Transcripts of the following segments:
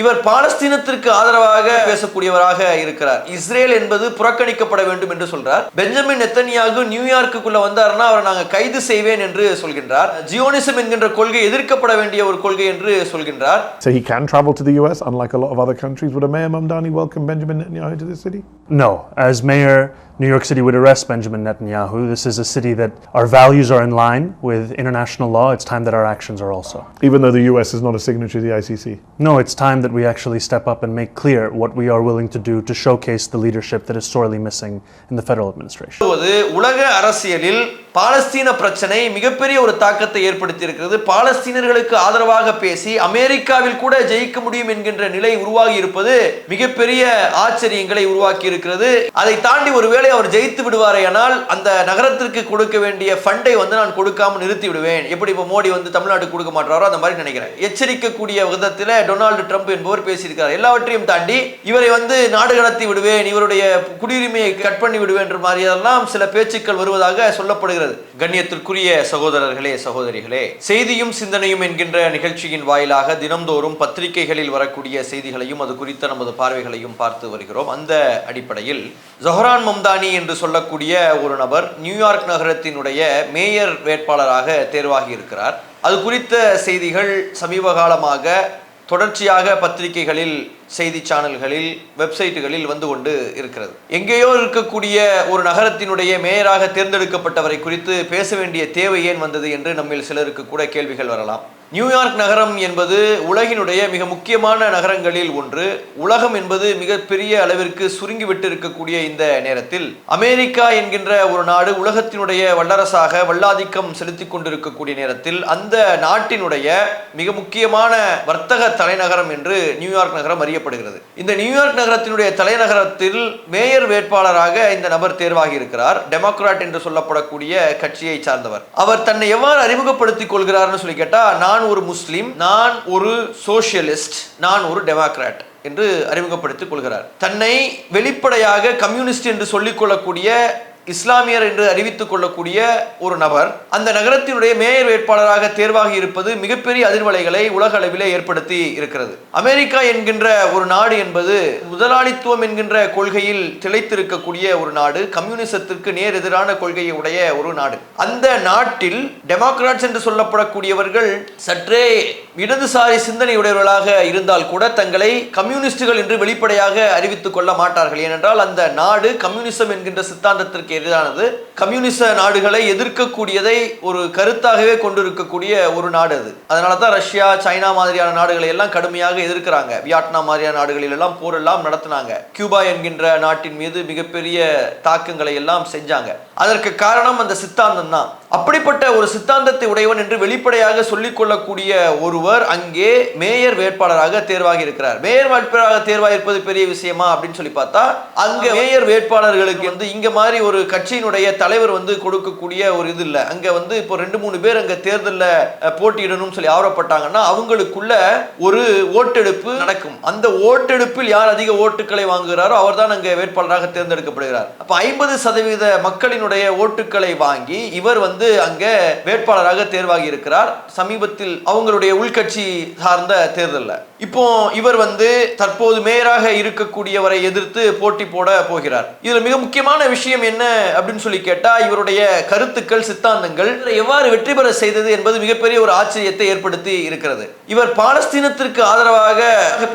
இவர் பாலஸ்தீனத்திற்கு ஆதரவாக பேசக்கூடியவராக இருக்கிறார். இஸ்ரேல் என்பது புறக்கணிக்கப்பட வேண்டும் என்று சொல்றார். பெஞ்சமின் நெத்தனியாகு நியூயார்க்குள்ள வந்தாருன்னா அவரை நாங்க கைது செய்வேன் என்று சொல்கின்றார். ஜியோனிசம் என்கின்ற கொள்கை எதிர்க்கப்பட வேண்டிய ஒரு கொள்கை என்று சொல்கின்றார். So he can travel to the US, unlike a lot of other countries. Would a Mayor Mamdani welcome Benjamin Netanyahu to the city? No, as mayor, New York City would arrest Benjamin Netanyahu. This is a city that our values are in line with international law. It's time that our actions are also. Even though the US is not a signatory to the ICC. No, it's time that we actually step up and make clear what we are willing to do to showcase the leadership that is sorely missing in the federal administration. பாலஸ்தீன பிரச்சனை மிகப்பெரிய ஒரு தாக்கத்தை ஏற்படுத்தி இருக்கிறது பாலஸ்தீனர்களுக்கு ஆதரவாக பேசி அமெரிக்காவில் கூட ஜெயிக்க முடியும் என்கின்ற நிலை உருவாகி இருப்பது மிகப்பெரிய ஆச்சரியங்களை உருவாக்கி இருக்கிறது அதை தாண்டி ஒருவேளை அவர் ஜெயித்து விடுவாரேயானால் அந்த நகரத்திற்கு கொடுக்க வேண்டிய ஃபண்டை வந்து நான் கொடுக்காம நிறுத்தி விடுவேன். எப்படி இப்போ மோடி வந்து தமிழ்நாட்டுக்கு கொடுக்க மாட்டாரோ அந்த மாதிரி நினைக்கிறேன். எச்சரிக்கக்கூடிய விதத்தில் டொனால்டு ட்ரம்ப் என்பவர் பேசியிருக்கிறார். எல்லாவற்றையும் தாண்டி இவரை வந்து நாடு கடத்தி விடுவேன் இவருடைய குடியுரிமையை கட் பண்ணி விடுவேன் என்ற மாதிரியெல்லாம் சில பேச்சுக்கள் வருவதாக சொல்லப்படுகிறது. கண்ணியத்திற்குரிய சகோதரர்களே சகோதரிகளே செய்தியும் சிந்தனையும் என்கின்ற நிகழ்ச்சியின் வாயிலாக தினம்தோறும் பத்திரிகைகளில் வரக்கூடிய செய்திகளையும் அது குறித்த நமது பார்வைகளையும் பார்த்து வருகிறோம். அந்த அடிப்படையில் ஜொஹரான் மம்தானி என்று சொல்லக்கூடிய ஒரு நபர் நியூயார்க் நகரத்தினுடைய மேயர் வேட்பாளராக தேர்வாகி இருக்கிறார் அது குறித்த செய்திகள் சமீப காலமாக தொடர்ச்சியாக பத்திரிகைகளில் செய்தி சேனல்களில் வெப்சைட்டுகளில் வந்து கொண்டு இருக்கிறது. எங்கேயோ இருக்கக்கூடிய ஒரு நகரத்தினுடைய மேயராக தேர்ந்தெடுக்கப்பட்டவரை குறித்து பேச வேண்டிய தேவை ஏன் வந்தது என்று நம்மில் சிலருக்கு கூட கேள்விகள் வரலாம். நியூயார்க் நகரம் என்பது உலகினுடைய மிக முக்கியமான நகரங்களில் ஒன்று. உலகம் என்பது மிகப்பெரிய அளவிற்கு சுருங்கிவிட்டு இருக்கக்கூடிய இந்த நேரத்தில் அமெரிக்கா என்கின்ற ஒரு நாடு உலகத்தினுடைய வல்லரசாக வல்லாதிக்கம் செலுத்தி கொண்டிருக்கக்கூடிய நேரத்தில் அந்த நாட்டினுடைய மிக முக்கியமான வர்த்தக தலைநகரம் என்று நியூயார்க் நகரம் அறியப்படுகிறது. இந்த நியூயார்க் நகரத்தினுடைய தலைநகரத்தில் மேயர் வேட்பாளராக இந்த நபர் தேர்வாகி இருக்கிறார் டெமோக்ராட் என்று சொல்லப்படக்கூடிய கட்சியை சார்ந்தவர். அவர் தன்னை எவ்வாறு அறிமுகப்படுத்திக் கொள்கிறார்னு சொல்லி கேட்டால் நான் ஒரு முஸ்லிம் நான் ஒரு சோசியலிஸ்ட் நான் ஒரு டெமோக்ராட் என்று அறிமுகப்படுத்திக் கொள்கிறார். தன்னை வெளிப்படையாக கம்யூனிஸ்ட் என்று சொல்லிக் கொள்ளக்கூடிய இஸ்லாமியர் என்று அறிவித்துக் கொள்ளக்கூடிய ஒரு நபர் அந்த நகரத்தினுடைய மேயர் வேட்பாளராக தேர்வாகி இருப்பது மிகப்பெரிய அதிர்வலைகளை உலக அளவிலே ஏற்படுத்தி இருக்கிறது. அமெரிக்கா என்கின்ற ஒரு நாடு என்பது முதலாளித்துவம் என்கின்ற கொள்கையில் திளைத்திருக்கக்கூடிய ஒரு நாடு கம்யூனிசத்திற்கு நேர் எதிரான கொள்கையை உடைய ஒரு நாடு. அந்த நாட்டில் டெமோக்ராட்ஸ் என்று சொல்லப்படக்கூடியவர்கள் சற்றே இடதுசாரி சிந்தனையுடையவர்களாக இருந்தால் கூட தங்களை கம்யூனிஸ்டுகள் என்று வெளிப்படையாக அறிவித்துக் கொள்ள மாட்டார்கள். ஏனென்றால் அந்த நாடு கம்யூனிசம் என்கின்ற சித்தாந்தத்திற்கு எதிரானது. கம்யூனிச நாடுகளை எதிர்க்கக்கூடியதை ஒரு கருத்தாகவே கொண்டிருக்கக்கூடிய ஒரு நாடு அது. அதனால தான் ரஷ்யா சைனா மாதிரியான நாடுகளை எல்லாம் கடுமையாக எதிர்க்கிறாங்க. வியட்நாம் மாதிரியான நாடுகளில் எல்லாம் போரெல்லாம் நடத்தினாங்க. கியூபா என்கின்ற நாட்டின் மீது மிகப்பெரிய தாக்கங்களை எல்லாம் செஞ்சாங்க. அதற்கு காரணம் அந்த சித்தாந்தம் தான் அப்படிப்பட்ட ஒரு சித்தாந்தத்தை உடையவன் என்று வெளிப்படையாக சொல்லிக்கொள்ளக்கூடிய ஒருவர் அங்கே மேயர் வேட்பாளராக தேர்வாகி இருக்கிறார். மேயர் வேட்பாளராக தேர்வாக இருப்பது பெரிய விஷயமா அப்படின்னு சொல்லி பார்த்தா அங்க மேயர் வேட்பாளர்களுக்கு வந்து இங்க மாதிரி ஒரு கட்சியினுடைய தலைவர் வந்து கொடுக்கக்கூடிய ஒரு இது இல்லை. அங்க வந்து இப்போ ரெண்டு மூணு பேர் அங்க தேர்தலில் போட்டியிடணும்னு சொல்லி ஆவரப்பட்டாங்கன்னா அவங்களுக்குள்ள ஒரு ஓட்டெடுப்பு நடக்கும். அந்த ஓட்டெடுப்பில் யார் அதிக ஓட்டுகளை வாங்குகிறாரோ அவர்தான் அங்கே வேட்பாளராக தேர்ந்தெடுக்கப்படுகிறார். அப்போ ஐம்பது சதவீத மக்களினுடைய ஓட்டுகளை வாங்கி இவர் வந்து அங்க வேட்பாளராக தேர்வாகி இருக்கிறார் சமீபத்தில் அவங்களுடைய உள்கட்சி சார்ந்த தேர்தலில். இப்போ இவர் வந்து தற்போது மேயராக இருக்கக்கூடியவரை எதிர்த்து போட்டி போட போகிறார். இதுல மிக முக்கியமான விஷயம் என்ன அப்படின்னு சொல்லி கேட்டா இவருடைய கருத்துக்கள் சித்தாந்தங்கள் எவ்வாறு வெற்றி பெற செய்தது என்பது மிகப்பெரிய ஒரு ஆச்சரியத்தை ஏற்படுத்தி இருக்கிறது. இவர் பாலஸ்தீனத்திற்கு ஆதரவாக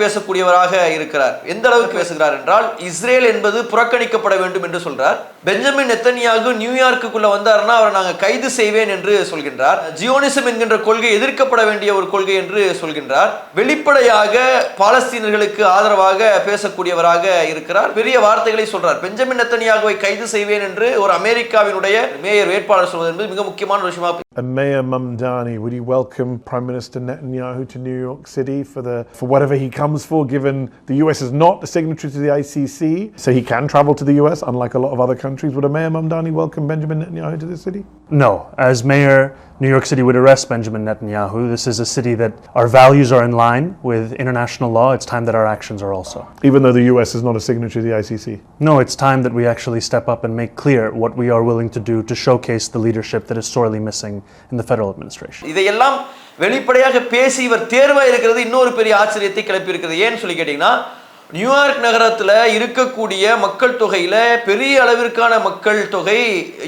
பேசக்கூடியவராக இருக்கிறார். எந்த அளவுக்கு பேசுகிறார் என்றால் இஸ்ரேல் என்பது புறக்கணிக்கப்பட வேண்டும் என்று சொல்றார். பெஞ்சமின் நெத்தனியாக நியூயார்க்குள்ள வந்தாருன்னா அவரை நாங்கள் கை கைது செய்வேன் என்று சொல்கின்றார் ஜியோனிசம் என்கின்ற கொள்கை எதிர்க்கப்பட வேண்டிய ஒரு கொள்கை என்று சொல்கின்றார் வெளிப்படையாக பாலஸ்தீனர்களுக்கு ஆதரவாக பேசக்கூடியவராக இருக்கிறார் பெரிய வார்த்தைகளை சொல்றார் பெஞ்சமின் நெத்தனியாகுவை கைது செய்வேன் என்று ஒரு அமெரிக்காவினுடைய மேயர் வேட்பாளர் சொல்வது என்பது மிக முக்கியமான விஷயமா And Mayor Mamdani, would you welcome Prime Minister Netanyahu to New York City for the for whatever he comes for, given the US is not a signatory to the ICC, so he can travel to the US, unlike a lot of other countries. Would a Mayor Mamdani welcome Benjamin Netanyahu to the city? No, as mayor, New York City would arrest Benjamin Netanyahu. This is a city that our values are in line with international law. It's time that our actions are also. Even though the US is not a signatory to the ICC. No, it's time that we actually step up and make clear what we are willing to do to showcase the leadership that is sorely missing in the federal administration. இதையெல்லாம் வெளிப்படையாக பேசி இவர் தேர்வாக இருக்கிறது இன்னொரு பெரிய ஆச்சரியத்தை கிளப்பி இருக்கிறது ஏன்னு சொல்லி கேட்டீங்கன்னா நியூயார்க் நகரத்துல இருக்கக்கூடிய மக்கள் தொகையில பெரிய அளவிற்கான மக்கள் தொகை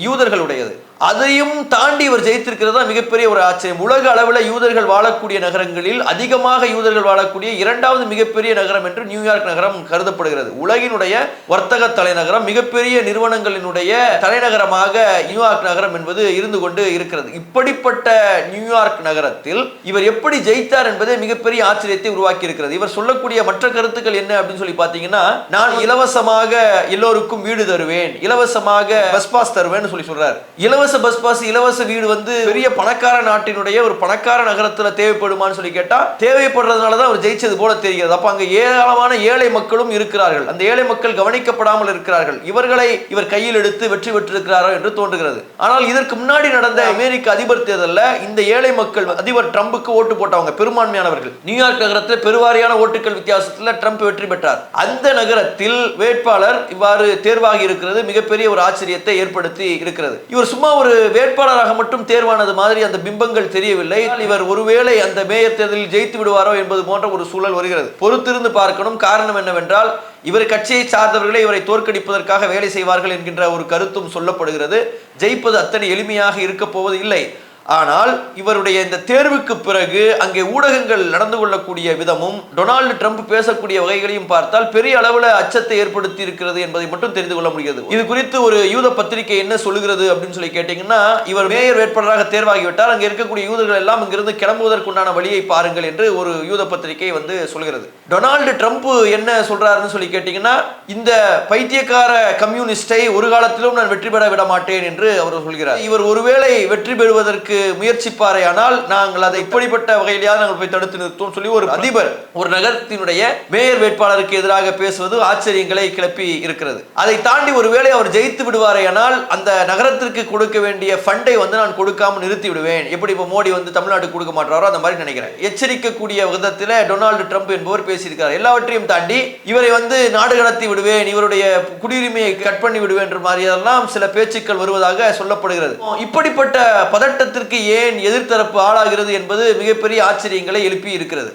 யூதர்களுடையது அதையும் தாண்டி இவர் ஜெயித்திருக்கிறது தான் மிகப்பெரிய ஒரு ஆச்சரியம். உலக அளவில் யூதர்கள் வாழக்கூடிய நகரங்களில் அதிகமாக யூதர்கள் வாழக்கூடிய இரண்டாவது மிகப்பெரிய நகரம் என்று நியூயார்க் நகரம் கருதப்படுகிறது. உலகினுடைய வர்த்தக தலைநகரம் மிகப்பெரிய நிறுவனங்களினுடைய தலைநகரமாக நியூயார்க் நகரம் என்பது இருந்து கொண்டு இருக்கிறது. இப்படிப்பட்ட நியூயார்க் நகரத்தில் இவர் எப்படி ஜெயித்தார் என்பதே மிகப்பெரிய ஆச்சரியத்தை உருவாக்கி இருக்கிறது இவர் சொல்லக்கூடிய மற்ற கருத்துக்கள் என்ன அப்படின்னு சொல்லி பார்த்தீங்கன்னா நான் இலவசமாக எல்லோருக்கும் வீடு தருவேன் இலவசமாக பஸ் பாஸ் தருவேன்னு சொல்லி சொல்றார். இலவச இலவச பஸ் பாஸ் இலவச வீடு வந்து பெரிய பணக்கார நாட்டினுடைய ஒரு பணக்கார நகரத்துல தேவைப்படுமான்னு சொல்லி கேட்டா தேவைப்படுறதுனால தான் அவர் ஜெயிச்சது போல தெரிகிறது. அப்ப அங்க ஏராளமான ஏழை மக்களும் இருக்கிறார்கள். அந்த ஏழை மக்கள் கவனிக்கப்படாமல் இருக்கிறார்கள். இவர்களை இவர் கையில் எடுத்து வெற்றி பெற்றிருக்கிறாரோ என்று தோன்றுகிறது. ஆனால் இதற்கு முன்னாடி நடந்த அமெரிக்க அதிபர் தேர்தலில் இந்த ஏழை மக்கள் அதிபர் ட்ரம்புக்கு ஓட்டு போட்டவங்க பெரும்பான்மையானவர்கள். நியூயார்க் நகரத்தில் பெருவாரியான ஓட்டுகள் வித்தியாசத்தில் ட்ரம்ப் வெற்றி பெற்றார். அந்த நகரத்தில் வேட்பாளர் இவ்வாறு தேர்வாகி இருக்கிறது. மிகப்பெரிய ஒரு ஆச்சரியத்தை ஏற்படுத்தி இருக்கிறது. இவர் சும்மா ஒரு வேட்பாளராக மட்டும் தேர்வானது மாதிரி அந்த பிம்பங்கள் தெரியவில்லை. இவர் ஒருவேளை அந்த மேயர் தேர்தலில் ஜெயித்து விடுவாரோ என்பது போன்ற ஒரு சூழல் வருகிறது. பொறுத்திருந்து பார்க்கணும். காரணம் என்னவென்றால் இவர் கட்சியை சார்ந்தவர்களே இவரை தோற்கடிப்பதற்காக வேலை செய்வார்கள் என்கின்ற ஒரு கருத்தும் சொல்லப்படுகிறது. ஜெயிப்பது அத்தனை எளிமையாக இருக்க போவது இல்லை ஆனால் இவருடைய இந்த தேர்வுக்கு பிறகு அங்கே ஊடகங்கள் நடந்து கொள்ளக்கூடிய விதமும் டொனால்டு ட்ரம்ப் பேசக்கூடிய வகைகளையும் பார்த்தால் பெரிய அளவில் அச்சத்தை ஏற்படுத்தி இருக்கிறது என்பதை மட்டும் தெரிந்து கொள்ள முடிகிறது. இது குறித்து ஒரு யூத பத்திரிகை என்ன சொல்லுகிறது அப்படின்னு சொல்லி கேட்டீங்கன்னா இவர் மேயர் வேட்பாளராக தேர்வாகிவிட்டால் அங்கே இருக்கக்கூடிய யூதர்கள் எல்லாம் இங்கிருந்து கிளம்புவதற்குண்டான வழியை பாருங்கள் என்று ஒரு யூத பத்திரிகை வந்து சொல்கிறது டொனால்டு ட்ரம்ப் என்ன சொல்றாருன்னு சொல்லி கேட்டீங்கன்னா இந்த பைத்தியக்கார கம்யூனிஸ்டை ஒரு காலத்திலும் நான் வெற்றி பெற விட மாட்டேன் என்று அவர் சொல்கிறார். இவர் ஒருவேளை வெற்றி பெறுவதற்கு முயற்சிப்பாரே ஆனால் நாங்கள் அதை இப்படிப்பட்ட வகையிலேயாவது நாங்கள் போய் தடுத்து நிறுத்துவோம் சொல்லி ஒரு அதிபர் ஒரு நகரத்தினுடைய மேயர் வேட்பாளருக்கு எதிராக பேசுவது ஆச்சரியங்களை கிளப்பி இருக்கிறது. அதை தாண்டி ஒருவேளை அவர் ஜெயித்து விடுவாரே ஆனால் அந்த நகரத்திற்கு கொடுக்க வேண்டிய ஃபண்டை வந்து நான் கொடுக்காம நிறுத்தி விடுவேன். எப்படி இப்போ மோடி வந்து தமிழ்நாட்டுக்கு கொடுக்க மாட்டாரோ அந்த மாதிரி நினைக்கிறேன். எச்சரிக்கக்கூடிய விதத்தில் டொனால்டு ட்ரம்ப் என்பவர் பேசியிருக்கிறார் எல்லாவற்றையும் தாண்டி இவரை வந்து நாடு கடத்தி விடுவேன் இவருடைய குடியுரிமையை கட் பண்ணி விடுவேன் என்ற மாதிரியெல்லாம் சில பேச்சுக்கள் வருவதாக சொல்லப்படுகிறது. இப்படிப்பட்ட பதட்டத்திற்கு ஏன் எதிர்த்தரப்பு ஆளாகிறது என்பது மிகப்பெரிய ஆச்சரியங்களை எழுப்பி இருக்கிறது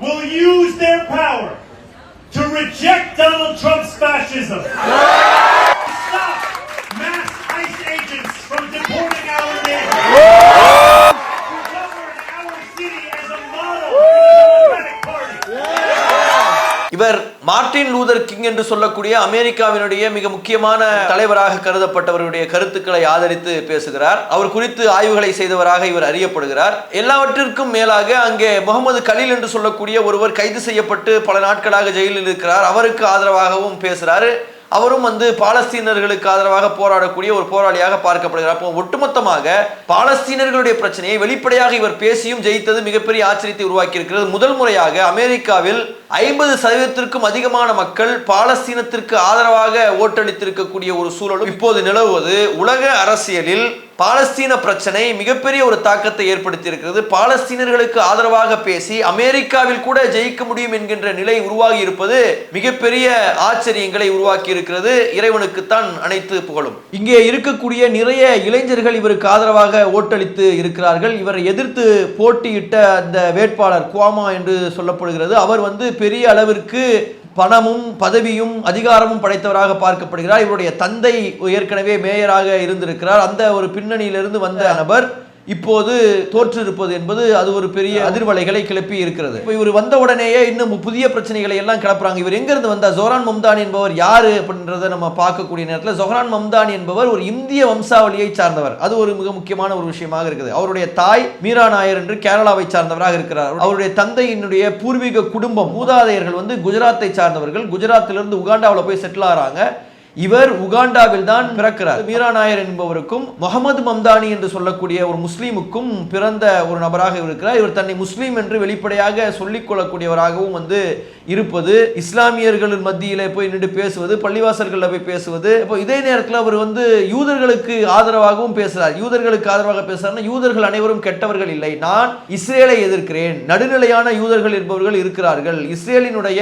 will use their power to reject Donald Trump's fascism. Stop mass ICE agents from deporting our neighbors. To govern our city as a model for the Democratic Party. இவர் மார்ட்டின் கிங் என்று சொல்லக்கூடிய அமெரிக்காவினுடைய மிக முக்கியமான தலைவராக கருதப்பட்டவருடைய கருத்துக்களை ஆதரித்து பேசுகிறார். அவர் குறித்து ஆய்வுகளை செய்தவராக இவர் அறியப்படுகிறார். எல்லாவற்றிற்கும் மேலாக அங்கே முகமது கலீல் என்று சொல்லக்கூடிய ஒருவர் கைது செய்யப்பட்டு பல நாட்களாக ஜெயிலில் இருக்கிறார். அவருக்கு ஆதரவாகவும் பேசுறாரு. அவரும் வந்து பாலஸ்தீனர்களுக்கு ஆதரவாக போராடக்கூடிய ஒரு போராளியாக பார்க்கப்படுகிறார். அப்போ ஒட்டுமொத்தமாக பாலஸ்தீனர்களுடைய பிரச்சனையை வெளிப்படையாக இவர் பேசியும் ஜெயித்தது மிகப்பெரிய ஆச்சரியத்தை உருவாக்கி இருக்கிறது முதல் முறையாக அமெரிக்காவில் ஐம்பது சதவீதத்திற்கும் அதிகமான மக்கள் பாலஸ்தீனத்திற்கு ஆதரவாக ஓட்டளித்திருக்கக்கூடிய ஒரு சூழலும் இப்போது நிலவுவது உலக அரசியலில் பாலஸ்தீன பிரச்சனை மிகப்பெரிய ஒரு தாக்கத்தை ஏற்படுத்தி இருக்கிறது பாலஸ்தீனர்களுக்கு ஆதரவாக பேசி அமெரிக்காவில் கூட ஜெயிக்க முடியும் என்கின்ற நிலை உருவாகி இருப்பது மிகப்பெரிய ஆச்சரியங்களை உருவாக்கி இருக்கிறது இறைவனுக்குத்தான் அனைத்து புகழும். இங்கே இருக்கக்கூடிய நிறைய இளைஞர்கள் இவருக்கு ஆதரவாக ஓட்டளித்து இருக்கிறார்கள். இவரை எதிர்த்து போட்டியிட்ட அந்த வேட்பாளர் குவாமா என்று சொல்லப்படுகிறது. அவர் வந்து பெரிய அளவிற்கு பணமும் பதவியும் அதிகாரமும் படைத்தவராக பார்க்கப்படுகிறார். இவருடைய தந்தை ஏற்கனவே மேயராக இருந்திருக்கிறார். அந்த ஒரு பின்னணியிலிருந்து வந்த நபர் இப்போது தோற்றிருப்பது என்பது அது ஒரு பெரிய அதிர்வலைகளை கிளப்பி இருக்கிறது. இப்போ இவர் வந்த உடனேயே இன்னும் புதிய பிரச்சனைகளை எல்லாம் கிளப்புறாங்க. இவர் எங்கிருந்து வந்தார்? ஜொஹரான் மம்தானி என்பவர் யாரு அப்படின்றத நம்ம பார்க்கக்கூடிய நேரத்தில் ஜொஹரான் மம்தானி என்பவர் ஒரு இந்திய வம்சாவளியை சார்ந்தவர். அது ஒரு மிக முக்கியமான ஒரு விஷயமாக இருக்குது. அவருடைய தாய் மீரா நாயர் என்று கேரளாவை சார்ந்தவராக இருக்கிறார். அவருடைய தந்தையினுடைய பூர்வீக குடும்பம் மூதாதையர்கள் வந்து குஜராத்தை சார்ந்தவர்கள். குஜராத்திலிருந்து உகாண்டாவில் போய் செட்டில் ஆகிறாங்க இவர் உகாண்டாவில் தான் பிறக்கிறார். மீரா நாயர் என்பவருக்கும் முகமது மம்தானி என்று சொல்லக்கூடிய ஒரு முஸ்லீமுக்கும் பிறந்த ஒரு நபராக இருக்கிறார். இவர் தன்னை முஸ்லீம் என்று வெளிப்படையாக சொல்லிக் கொள்ளக்கூடியவராகவும் வந்து இருப்பது இஸ்லாமியர்களின் மத்தியிலே போய் நின்று பேசுவது பள்ளிவாசல்களில் போய் பேசுவது இப்போ இதே நேரத்தில் அவர் வந்து யூதர்களுக்கு ஆதரவாகவும் பேசுகிறார் யூதர்களுக்கு ஆதரவாக பேசுறாருன்னா யூதர்கள் அனைவரும் கெட்டவர்கள் இல்லை. நான் இஸ்ரேலை எதிர்க்கிறேன். நடுநிலையான யூதர்கள் என்பவர்கள் இருக்கிறார்கள். இஸ்ரேலினுடைய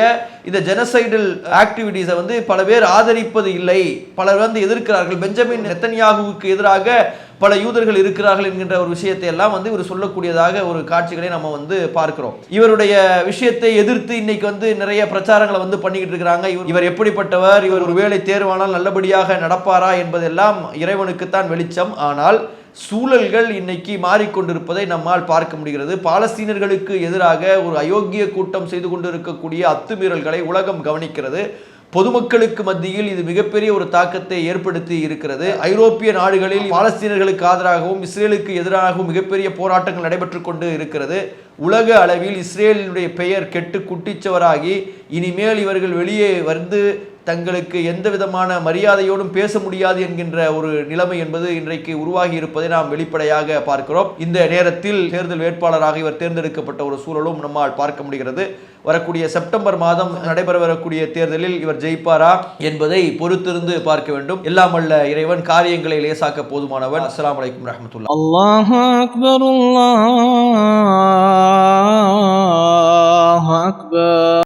இந்த ஜெனசைடல் ஆக்டிவிட்டீஸை வந்து பல பேர் ஆதரிப்பது இல்லை இல்லை. பலர் வந்து எதிர்க்கிறார்கள். பெஞ்சமின் நெத்தன்யாகுவுக்கு எதிராக பல யூதர்கள் இருக்கிறார்கள் என்கின்ற ஒரு விஷயத்தை எல்லாம் வந்து இவர் சொல்லக்கூடியதாக ஒரு காட்சிகளை நம்ம வந்து பார்க்கிறோம். இவருடைய விஷயத்தை எதிர்த்து இன்னைக்கு வந்து நிறைய பிரச்சாரங்களை வந்து பண்ணிக்கிட்டு இருக்கிறாங்க. இவர் எப்படிப்பட்டவர்? இவர் ஒரு வேலை தேர்வானால் நல்லபடியாக நடப்பாரா என்பதெல்லாம் இறைவனுக்குத்தான் வெளிச்சம். ஆனால் சூழல்கள் இன்னைக்கு மாறிக்கொண்டிருப்பதை நம்மால் பார்க்க முடிகிறது. பாலஸ்தீனர்களுக்கு எதிராக ஒரு அயோக்கிய கூட்டம் செய்து கொண்டிருக்கக்கூடிய அத்துமீறல்களை உலகம் கவனிக்கிறது. பொதுமக்களுக்கு மத்தியில் இது மிகப்பெரிய ஒரு தாக்கத்தை ஏற்படுத்தி இருக்கிறது. ஐரோப்பிய நாடுகளில் பாலஸ்தீனர்களுக்கு ஆதரவாகவும் இஸ்ரேலுக்கு எதிராகவும் மிகப்பெரிய போராட்டங்கள் நடைபெற்று கொண்டு இருக்கிறது. உலக அளவில் இஸ்ரேலினுடைய பெயர் கெட்டு குட்டிச்சவராகி இனிமேல் இவர்கள் வெளியே வந்து தங்களுக்கு எந்த விதமான மரியாதையோடும் பேச முடியாது என்கின்ற ஒரு நிலைமை என்பது இன்றைக்கு உருவாகி இருப்பதை நாம் வெளிப்படையாக பார்க்கிறோம். இந்த நேரத்தில் தேர்தல் வேட்பாளராக இவர் தேர்ந்தெடுக்கப்பட்ட ஒரு சூழலும் நம்மால் பார்க்க முடிகிறது. வரக்கூடிய செப்டம்பர் மாதம் நடைபெற வரக்கூடிய தேர்தலில் இவர் ஜெயிப்பாரா என்பதை பொறுத்திருந்து பார்க்க வேண்டும். எல்லாம் அல்ல இறைவன் காரியங்களை லேசாக்க போதுமானவன். அஸ்லாம் வலைக்கம் ரஹமத்துல்லா அக்பர்.